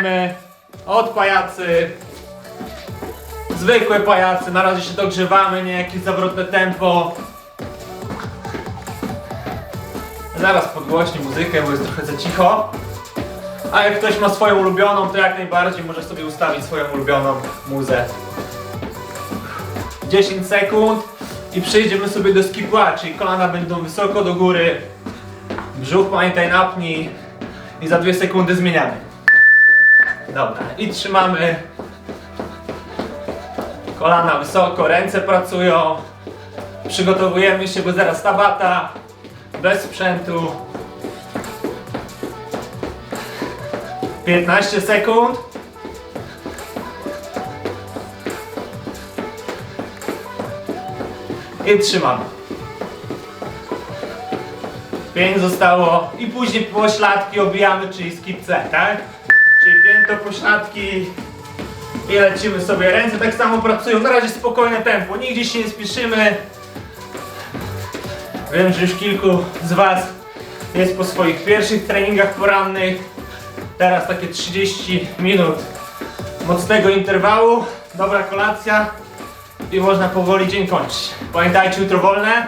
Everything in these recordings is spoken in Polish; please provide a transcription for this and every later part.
Zaczynamy od pajacy. Zwykłe pajacy, na razie się dogrzewamy, nie jakieś zawrotne tempo. Zaraz podgłośnię muzykę, bo jest trochę za cicho. A jak ktoś ma swoją ulubioną, to jak najbardziej może sobie ustawić swoją ulubioną muzę. 10 sekund i przejdziemy sobie do skipła, czyli kolana będą wysoko do góry. Brzuch pamiętaj napnij i za 2 sekundy zmieniamy. Dobra, i trzymamy kolana wysoko, ręce pracują. Przygotowujemy się, bo zaraz tabata, bez sprzętu. 15 sekund. I trzymamy. 5 zostało i później pośladki obijamy, czyli skipce, tak? Pośladki i lecimy sobie. Ręce tak samo pracują. Na razie spokojne tempo, nigdzie się nie spieszymy. Wiem, że już kilku z Was jest po swoich pierwszych treningach porannych. Teraz takie 30 minut mocnego interwału, dobra kolacja i można powoli dzień kończyć. Pamiętajcie, jutro wolne,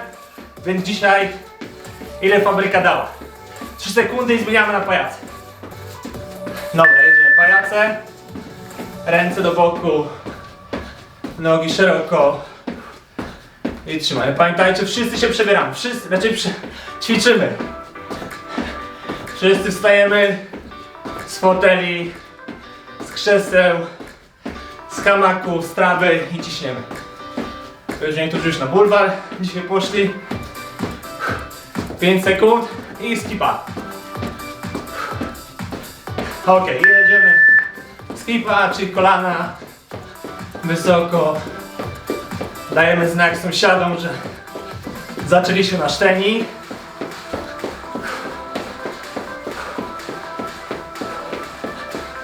więc dzisiaj ile fabryka dała? 3 sekundy i zmieniamy na pajace. Dobra, pajace. Ręce do boku. Nogi szeroko. I trzymamy. Pamiętajcie, wszyscy się przebieramy. Wszyscy, raczej przy, ćwiczymy. Wszyscy wstajemy z foteli, z krzeseł, z hamaku, z trawy i ciśniemy. Już niektórzy już na bulwar dzisiaj poszli. 5 sekund i skipa. Ok, i jedziemy. Skipa, czyli kolana wysoko. Dajemy znak sąsiadom, że zaczęliśmy nasz trening.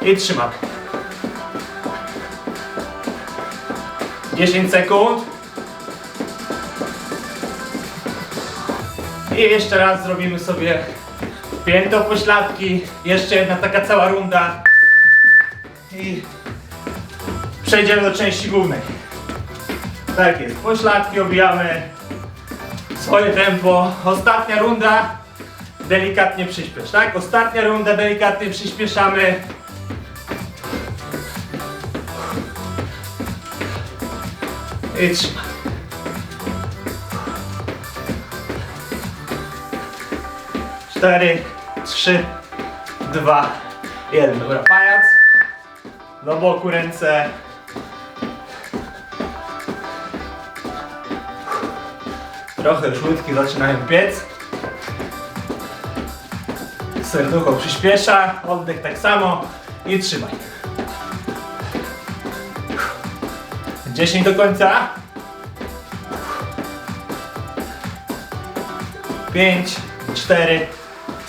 I trzymamy. 10 sekund. I jeszcze raz zrobimy sobie pięto pośladki. Jeszcze jedna taka cała runda. I przejdziemy do części głównej. Tak jest, pośladki obijamy. Swoje tempo. Ostatnia runda. Delikatnie przyspiesz, tak? Ostatnia runda, delikatnie przyspieszamy. I trzymamy. Cztery, trzy, dwa, jeden. Dobra, pajac. Do boku ręce. Trochę już łydki zaczynają piec. Serducho przyspiesza, oddech tak samo i trzymaj. 10 do końca. 5, 4,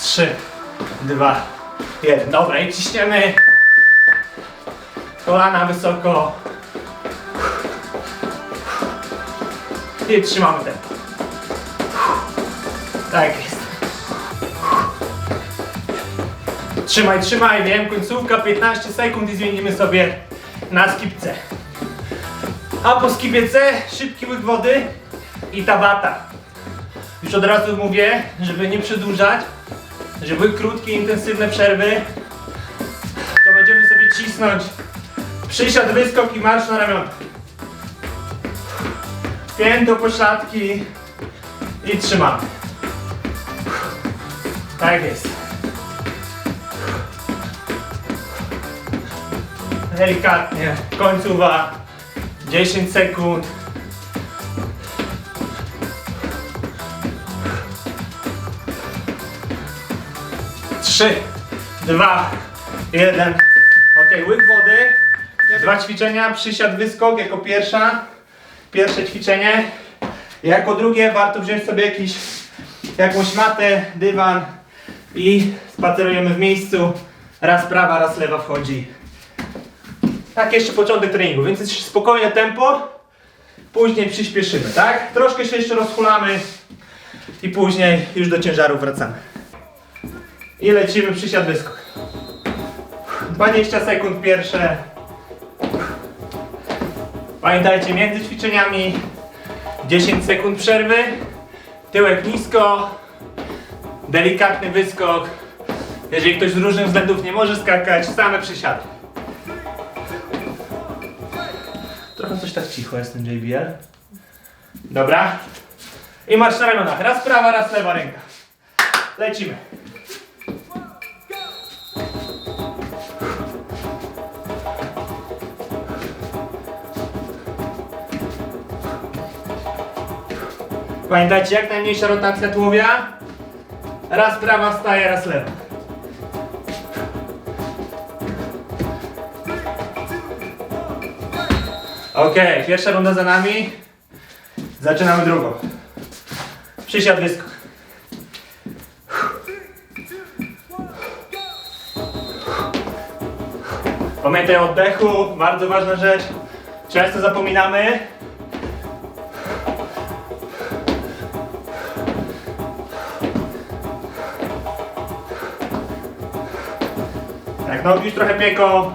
3, 2, 1. Dobra, i ciśniemy. Kolana wysoko. I trzymamy tempo. Tak jest. Trzymaj, trzymaj, wiem, końcówka 15 sekund i zmienimy sobie na skipce. A po skipie C szybki łyk wody i tabata. Już od razu mówię, żeby nie przedłużać, żeby były krótkie, intensywne przerwy, to będziemy sobie cisnąć przysiad, wyskok i marsz na ramiona. Pięto pośladki i trzymamy. Tak jest. Delikatnie, końcówa, 10 sekund. Trzy, dwa, jeden. Ok, łyk wody. Dwa ćwiczenia, przysiad, wyskok jako pierwsza. Pierwsze ćwiczenie. Jako drugie warto wziąć sobie jakiś, jakąś matę, dywan i spacerujemy w miejscu. Raz prawa, raz lewa wchodzi. Tak, jeszcze początek treningu, więc jest spokojne tempo. Później przyspieszymy, tak? Troszkę się jeszcze rozhulamy i później już do ciężaru wracamy. I lecimy przysiad wyskok. 20 sekund pierwsze. Pamiętajcie, między ćwiczeniami 10 sekund przerwy, tyłek nisko, delikatny wyskok. Jeżeli ktoś z różnych względów nie może skakać, same przysiady. Trochę coś tak cicho jest ten JBL. Dobra. I marsz na ramionach. Raz prawa, raz lewa ręka. Lecimy. Pamiętajcie, jak najmniejsza rotacja tułowia. Raz prawa wstaje, raz lewa. Ok, pierwsza runda za nami. Zaczynamy drugą. Przysiad wyskok. Pamiętaj o oddechu, bardzo ważna rzecz. Często zapominamy. Już trochę pieką.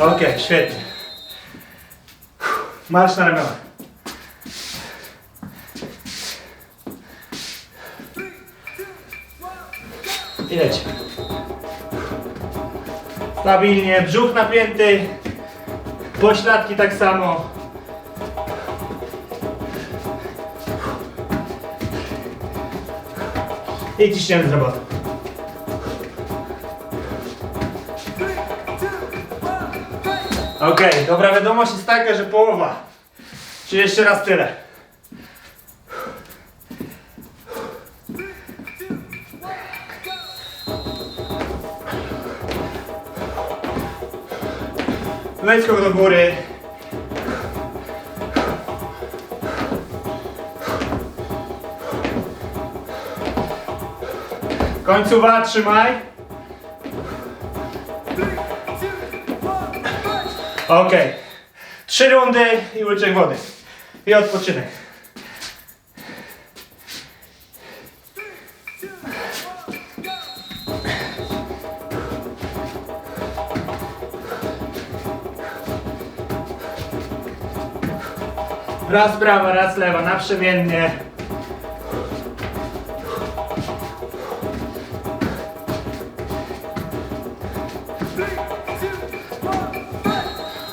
Okej, świetnie. Marsz na ramiona. I lecimy. Stabilnie, brzuch napięty. Pośladki tak samo. I ciśniemy z roboty. Okej, dobra wiadomość jest taka, że połowa. Czyli jeszcze raz tyle. Wyskok do góry. Końcowa, trzymaj. Okej. Trzy rundy i łyczek wody. I odpoczynek. Raz prawa, raz lewa, naprzemiennie.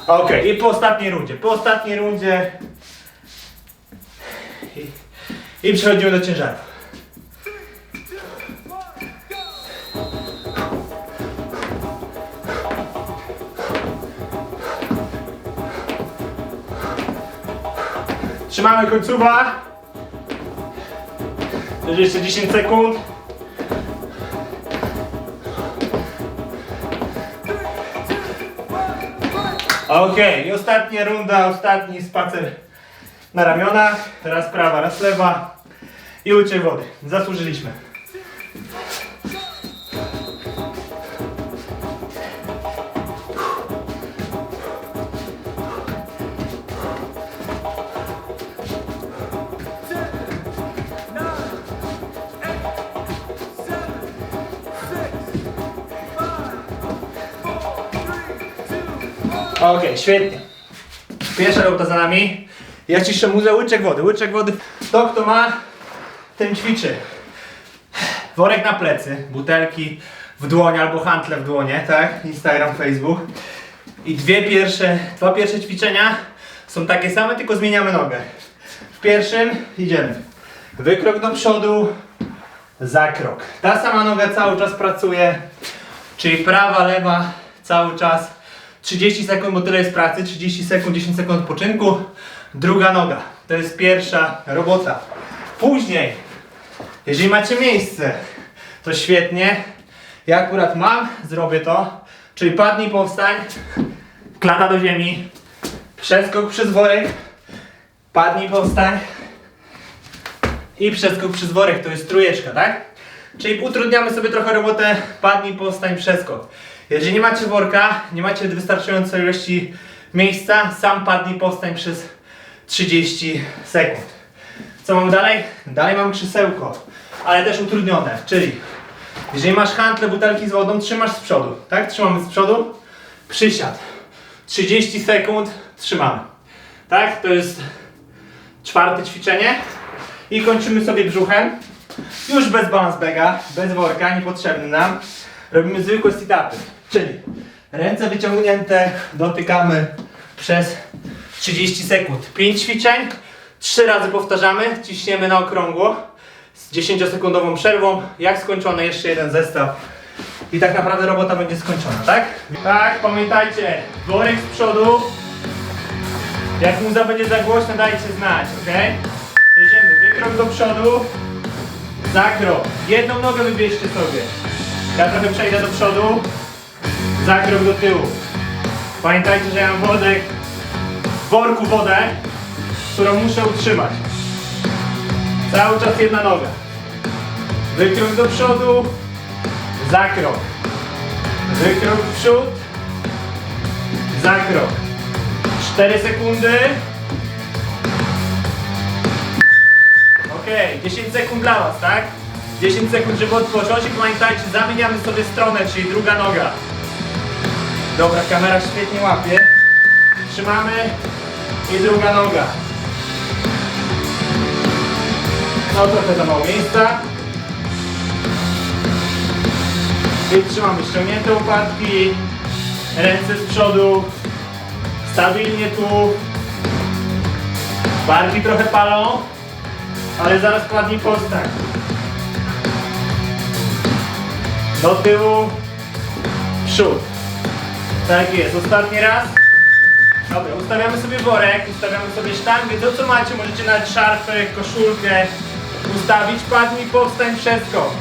Okej, i po ostatniej rundzie. Po ostatniej rundzie. I, I przechodzimy do ciężaru. Trzymamy jest jeszcze 10 sekund. Okej, i ostatnia runda, ostatni spacer na ramionach. Raz prawa, raz lewa. I łyczek wody. Zasłużyliśmy. Okej, świetnie. Pierwsza robota za nami. Ja ciszę muzę łyczek wody. Łyczek wody. To kto ma, ten ćwiczy. Worek na plecy, butelki w dłonie albo hantle w dłonie, tak? Instagram, Facebook. I dwie pierwsze, dwa pierwsze ćwiczenia są takie same, tylko zmieniamy nogę. W pierwszym idziemy. Wykrok do przodu, zakrok. Ta sama noga cały czas pracuje, czyli prawa, lewa cały czas. 30 sekund, bo tyle jest pracy, 30 sekund, 10 sekund odpoczynku. Druga noga, to jest pierwsza robota. Później, jeżeli macie miejsce, to świetnie. Ja akurat mam, zrobię to. Czyli padnij, powstań, klata do ziemi, przeskok przez worek, padnij, powstań i przeskok przez worek, to jest trójeczka, tak? Czyli utrudniamy sobie trochę robotę, padnij, powstań, przeskok. Jeżeli nie macie worka, nie macie wystarczającej ilości miejsca, sam padnij, powstań przez 30 sekund. Co mam dalej? Dalej mam krzesełko, ale też utrudnione, czyli Jeżeli masz hantle, butelki z wodą, trzymasz z przodu, tak? Trzymamy z przodu. Przysiad. 30 sekund trzymamy. Tak? To jest czwarte ćwiczenie. I kończymy sobie brzuchem. Już bez balance baga, bez worka, niepotrzebny nam. Robimy zwykłe sit-upy. Czyli ręce wyciągnięte, dotykamy przez 30 sekund. 5 ćwiczeń, 3 razy powtarzamy, ciśniemy na okrągło z 10-sekundową przerwą. Jak skończony, jeszcze jeden zestaw. I tak naprawdę robota będzie skończona, tak? Tak, pamiętajcie, worek z przodu. Jak muza będzie za głośno, dajcie znać, ok? Jedziemy, wykrok do przodu, zakrok. Jedną nogę wybierzcie sobie. Ja trochę przejdę do przodu, zakrok do tyłu. Pamiętajcie, że ja mam wodę, w worku wodę, którą muszę utrzymać. Cały czas jedna noga. Wykrok do przodu, zakrok. Wykrok w przód, zakrok. 4 sekundy. Okej, 10 sekund dla Was, tak? 10 sekund, żeby odpocząć i pamiętajcie, zamieniamy sobie stronę, czyli druga noga. Dobra, kamera świetnie łapie. Trzymamy i druga noga. No trochę za mało miejsca. I trzymamy ściągnięte łopatki, ręce z przodu, stabilnie tu. Barki trochę palą, ale zaraz kładnij postać. Do tyłu, przód. Tak jest, ostatni raz. Dobra, ustawiamy sobie worek, ustawiamy sobie sztangę, to co macie, możecie nawet szarfę, koszulkę ustawić, padnij, powstań, wszystko.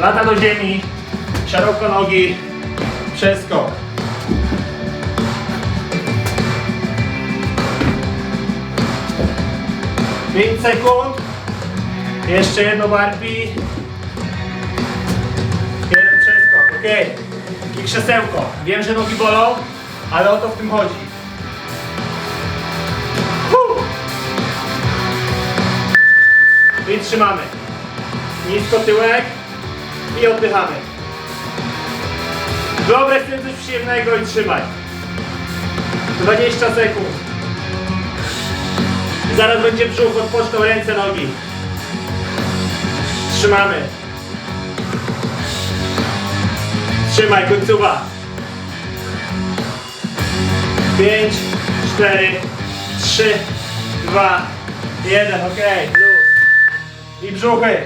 Lata do ziemi, szeroko nogi, przeskok. Pięć sekund. Jeszcze jedno barpi. Jeden przeskok, ok. I krzesełko. Wiem, że nogi bolą, ale o to w tym chodzi. Huh. I trzymamy. Nisko tyłek i oddychamy. Wyobraź sobie coś przyjemnego i trzymaj. 20 sekund. Zaraz będzie brzuch, odpoczną ręce, nogi. Trzymamy. Trzymaj, końcowa. 5, 4, 3, 2, 1, ok. Luz. I brzuchy.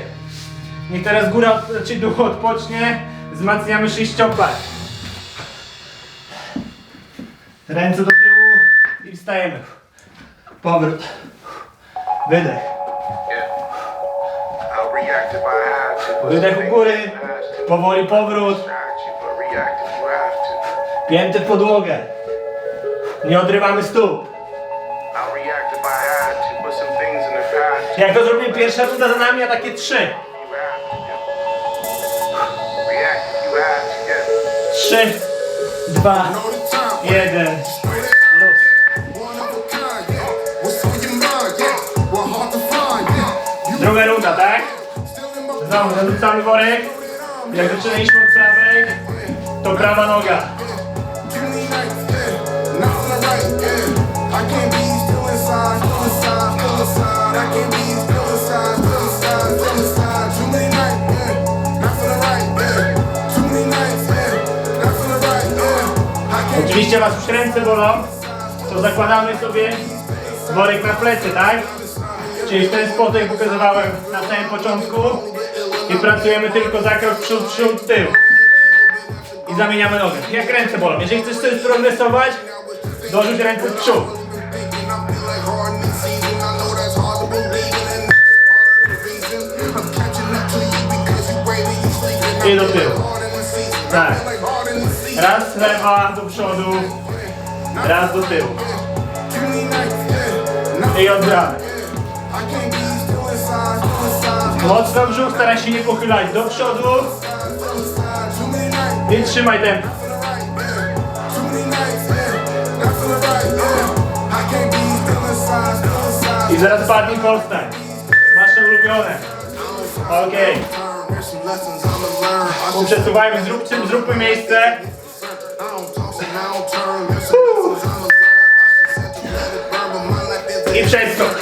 Niech teraz góra, czy dół odpocznie. Wzmacniamy sześciopak. Ręce do tyłu i wstajemy. Powrót. Wydech. Wydech u góry. Powoli powrót. Pięty w podłogę. Nie odrywamy stóp. Jak to zrobimy pierwsza runda za nami, a takie trzy. Trzy, dwa, jeden. Znowu zarzucamy worek. Jak zaczynaliśmy od prawej, to prawa noga. Oczywiście was już ręce bolą, to zakładamy sobie worek na plecy, tak? Czyli w ten sposób, jak pokazywałem na samym początku i pracujemy tylko zakrok przód, przód, tył. I zamieniamy nogę. Jak ręce bolą. Jeżeli chcesz coś progresować, dorzuć ręce w przód. I do tyłu. Tak. Raz lewa do przodu, raz do tyłu. I odwracamy. Mocno brzuch, staraj się nie pochylać do przodu Więc trzymaj yeah. I zaraz padnie Kolstein. Wasze ulubione. Okej. Okay. Przesuwajmy, zróbmy, zróbmy miejsce. I don't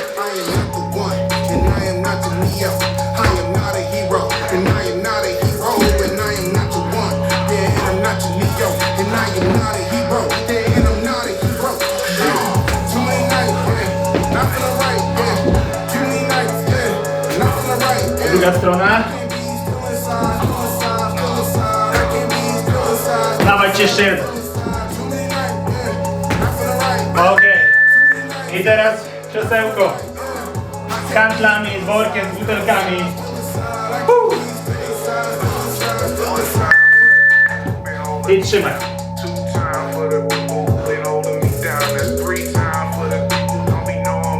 yeah, not feeling right. Okej. I teraz krzesełko. Z kantlami, z workiem, z butelkami. Trzymaj. Now.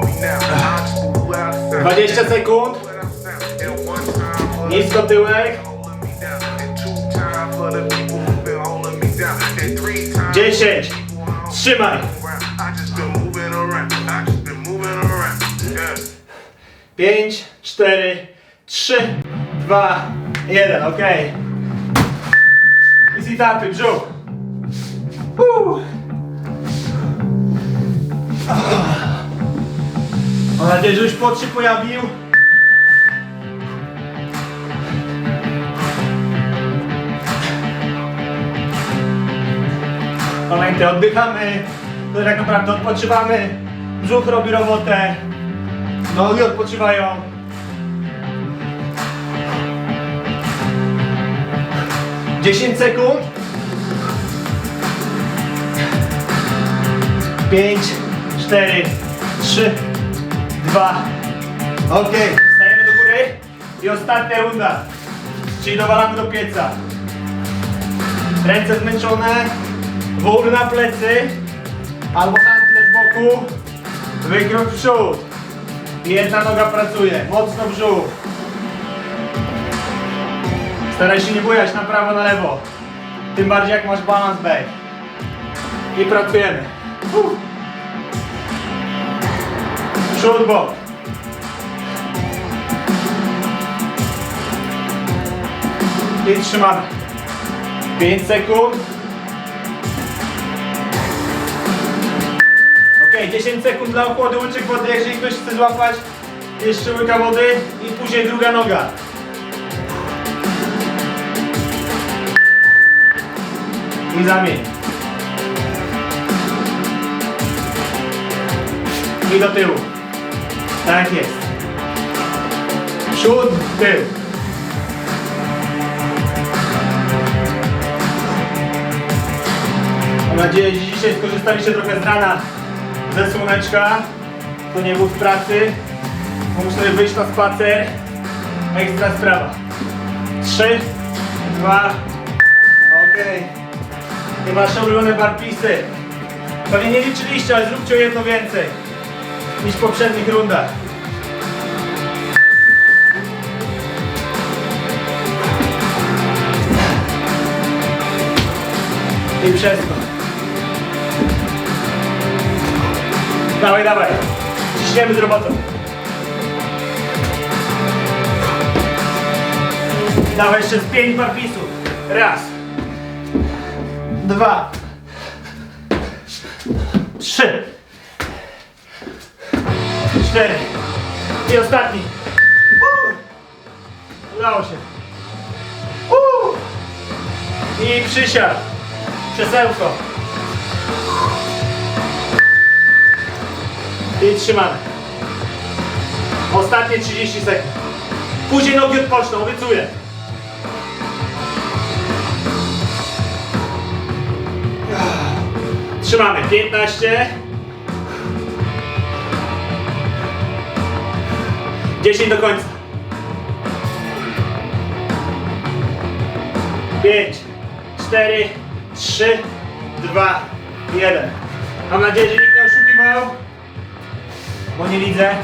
I sound. 20 sekund. Nisko tyłek. holding me down. And two times for the people who been holding me down. And three times 10. Trzymaj. around. I just been moving around. I just been moving around. Yeah. 5, 4, 3, 2, 1. Okej. I sit-upy, brzuch. Mam nadzieję, że już pot się pojawił. Pamiętaj, oddychamy, to tak naprawdę odpoczywamy. Brzuch robi robotę. Nogi odpoczywają. Dziesięć sekund. Pięć, cztery, trzy, dwa. Ok, stajemy do góry. I ostatnia runda. Czyli dowalamy do pieca. Ręce zmęczone. Wór na plecy. Albo handle z boku. Wykrok w przód. Jedna noga pracuje, mocno brzuch. Staraj się nie bujać na prawo, na lewo. Tym bardziej jak masz balans back. I pracujemy. Uff. Przód, bok. I trzymamy. 5 sekund. Ok, 10 sekund dla ochłody łyczek wody, jeżeli ktoś chce złapać jeszcze łyka wody i później druga noga. I zamień. I do tyłu. Tak jest. Przód, tył. Mam nadzieję, że dzisiaj skorzystaliście trochę z rana ze słoneczka. To nie był w pracy. Mógł sobie wyjść na spacer. Ekstra sprawa. Trzy, dwa, okej. I wasze ulubione barpisy. Pewnie nie liczyliście, ale zróbcie o jedno więcej niż w poprzednich rundach. I przeskok. Dawaj, dawaj. Ciśniemy z robotą. Dawaj jeszcze z pięć barpisów. Raz. Dwa. Trzy. Cztery. I ostatni. Udało się. I przysiad. Krzesełko. I trzymamy. Ostatnie 30 sekund. Później nogi odpoczną, obiecuję. Trzymamy. 15. 10 do końca. 5, 4, 3, 2, 1. Mam nadzieję, że bo nie widzę.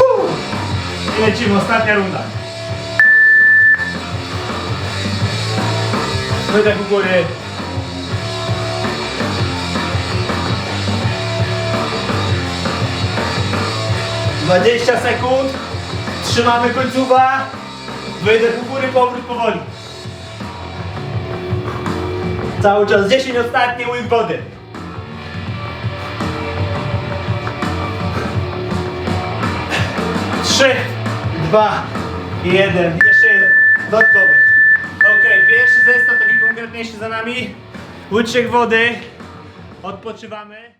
Uuu. I lecimy, ostatnia runda. Wydech u góry. Dwadzieścia sekund. Trzymamy końcówka. Wydech u góry, powrót powoli. Cały czas 10 ostatni łyk wody. Trzy, dwa, jeden. Jeszcze jeden. Dodatkowy. Ok, pierwszy zestaw taki konkretniejszy za nami. Łyczek wody. Odpoczywamy.